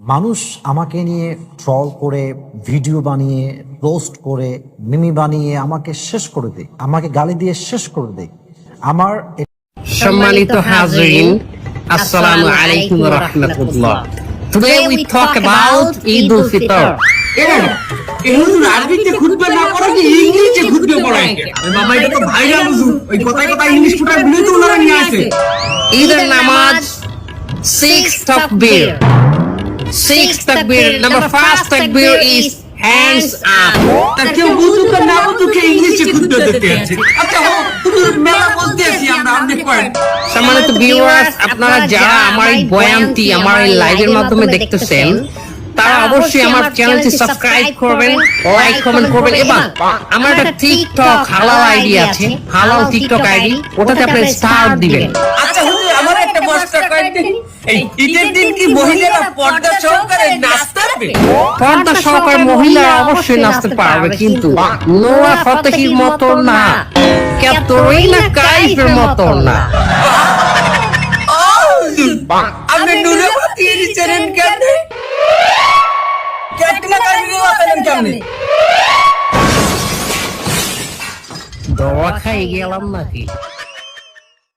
মানুষ আমাকে নিয়ে ট্রল করে ভিডিও বানিয়ে পোস্ট করে মিমি বানিয়ে আমাকে শেষ করে দেয়। আমাকে গালি দিয়ে শেষ করে দেয়। আমার সম্মানিত হাজরিন আসসালামু আলাইকুম রাহমাতুল্লাহ। Today we talk about Eid ul Fitr আরবিতে খুতবা না কি ইংলিশে খুতবা পড়ায়? বাবা এটা তো ওই ইংলিশ ওনারা নিয়ে আসে। ঈদের নামাজ six takbir. Number five takbir is hands up. তা কেউ বুঝু তো না বুঝু কে ইংলিশে ঘুরতে দিতে আছে আচ্ছা হো তুমি মেলা বলতে আছি আমরা আপনি কয়েন সম্মানিত ভিউয়ার্স আপনারা যারা আমার এই বয়ামটি আমার এই লাইভের মাধ্যমে দেখতেছেন তারা অবশ্যই আমার চ্যানেলটি সাবস্ক্রাইব করবেন লাইক কমেন্ট করবেন এবং আমার একটা টিকটক হালাল আইডি আছে হালাল টিকটক আইডি ওটাতে আপনি স্টার দিবেন আচ্ছা এই ঈদের দিন কি মহিলারা পর্দা সহকারে নাচতে পারবে? পর্দা সহকার মহিলা অবশ্যই নাচতে পারবে কিন্তু নোরা ফতেহির মতো না। ক্যাথরিনা কাইফের মতো না। আপনি নুরে চ্যানেল কেমনে? ক্যাটরিনা কাইফের আছেন কেমনে? দোয়া খাই গেলাম নাকি?